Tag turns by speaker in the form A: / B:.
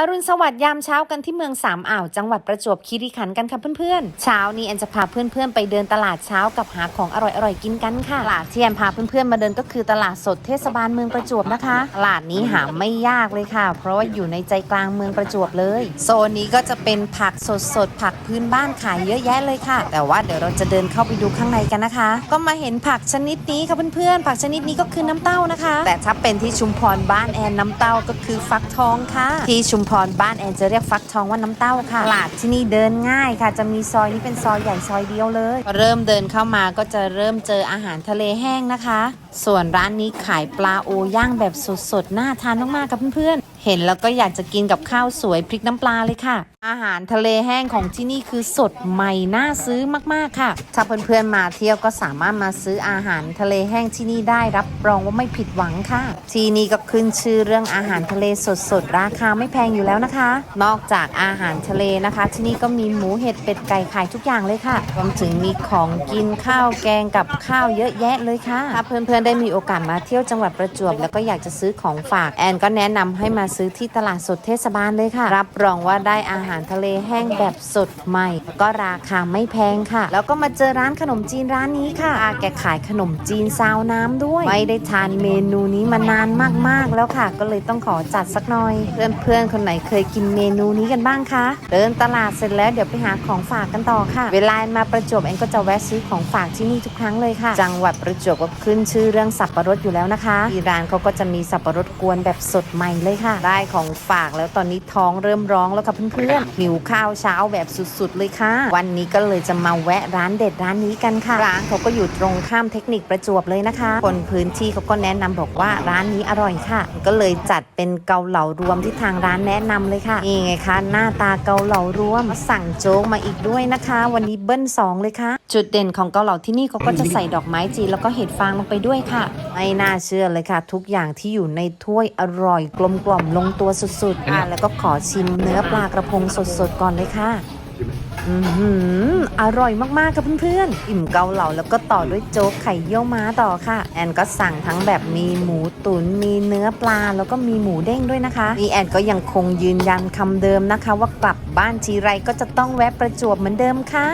A: อรุณสวัสดิ์ยามเช้ากันที่เมืองสามอ่าวจังหวัดประจวบคีรีขันธ์กันค่ะเพื่อนๆ เช้านี้แอนจะพาเพื่อนๆไปเดินตลาดเช้ากับหาของอร่อยๆกินกันค่ะตลาดที่แอนพาเพื่อนๆมาเดินก็คือตลาดสดเทศบาลเมืองประจวบนะคะ ตลาดนี้หาไม่ยากเลยค่ะ เพราะว่าอยู่ในใจกลางเมืองประจวบเลย โซนนี้ก็จะเป็นผักสดๆผักพื้นบ้านขายเยอะแยะเลยค่ะ แต่ว่าเดี๋ยวเราจะเดินเข้าไปดูข้างในกันนะคะ ก็มาเห็นผักชนิดนี้ค่ะเพื่อนๆ ผักชนิดนี้ก็คือน้ำเต้านะคะ แต่ถ้าเป็นที่ชุมพรบ้านแอนน้ำเต้าก็คือฟักทองค่ะ ที่ชุมพรบ้านแอนจะเรียกฟักทองว่าน้ำเต้าค่ะตลาดที่นี่เดินง่ายค่ะ จะมีซอยนี้เป็นซอยใหญ่ซอยเดียวเลยพอเริ่มเดินเข้ามาก็จะเริ่มเจออาหารทะเลแห้งนะคะ ส่วนร้านนี้ขายปลาโอย่างแบบสดๆน่าทานมากๆค่ะเพื่อนๆเห็นแล้วก็อยากจะกินกับข้าวสวยพริกน้ำปลาเลยค่ะอาหารทะเลแห้งของที่นี่คือสดใหม่น่าซื้อมากๆค่ะ ถ้าเพื่อนๆมาเที่ยวก็สามารถมาซื้ออาหารทะเลแห้งที่นี่ได้รับรองว่าไม่ผิดหวังค่ะ ที่นี่ก็ขึ้นชื่อเรื่องอาหารทะเลสดๆ ราคาไม่แพงอยู่แล้วนะคะ นอกจากอาหารทะเลนะคะ ที่นี่ก็มีหมูเห็ดเป็ดไก่ขายทุกอย่างเลยค่ะรวมถึงมีของกินข้าวแกงกับข้าวเยอะแยะเลยค่ะ ถ้าเพื่อนๆได้มีโอกาสมาเที่ยวจังหวัดประจวบแล้วก็อยากจะซื้อของฝากแอนก็แนะนำให้มาซื้อที่ตลาดสดเทศบาลเลยค่ะ รับรองว่าได้อาหารหารทะเลแห้งแบบสดใหม่ ก็ราคาไม่แพงค่ะ แล้วก็มาเจอร้านขนมจีนร้านนี้ค่ะอาแกขายขนมจีนซาวน้ำด้วย ไม่ได้ทานเมนูนี้มานานมากๆแล้วค่ะ ก็เลยต้องขอจัดสักหน่อย เพื่อนๆคนไหนเคยกินเมนูนี้กันบ้างคะเดินตลาดเสร็จแล้วเดี๋ยวไปหาของฝากกันต่อค่ะ เวลามาประจวบเองก็จะแวะซื้อของฝากที่นี่ทุกครั้งเลยค่ะ จังหวัดประจวบก็ขึ้นชื่อเรื่องสับปะรดอยู่แล้วนะคะที่ร้านเขาก็จะมีสับปะรดกวนแบบสดใหม่เลยค่ะ ได้ของฝากแล้วตอนนี้ท้องเริ่มร้องแล้วค่ะเพื่อนๆหิวข้าวเช้าแบบสุดๆเลยค่ะ วันนี้ก็เลยจะมาแวะร้านเด็ดร้านนี้กันค่ะ ร้านเขาก็อยู่ตรงข้ามเทคนิคประจวบเลยนะคะ คนพื้นที่เขาก็แนะนำบอกว่าร้านนี้อร่อยค่ะ ก็เลยจัดเป็นเกาเหลารวมที่ทางร้านแนะนำเลยค่ะนี่ไงคะหน้าตาเกาเหลารวมสั่งโจ๊กมาอีกด้วยนะคะ วันนี้เบิ้ลสองเลยค่ะ จุดเด่นของเกาเหลาที่นี่เขาก็จะใส่ดอกไม้จีนแล้วก็เห็ดฟางลงไปด้วยค่ะ ไม่น่าเชื่อเลยค่ะ ทุกอย่างที่อยู่ในถ้วยอร่อยกลมกล่อมลงตัวสุดๆ อะแล้วก็ขอชิมเนื้อปลากระพงสดๆก่อนเลยค่ะอือหืออร่อยมากๆค่ะเพื่อนๆ อิ่มเกาเหลาแล้วก็ต่อด้วยโจ๊กไข่เยี่ยวม้าต่อค่ะ แอนก็สั่งทั้งแบบมีหมูตุนมีเนื้อปลาแล้วก็มีหมูเด้งด้วยนะคะนี่แอนก็ยังคงยืนยันคำเดิมนะคะ ว่ากลับบ้านทีไรก็จะต้องแวะประจวบเหมือนเดิมค่ะ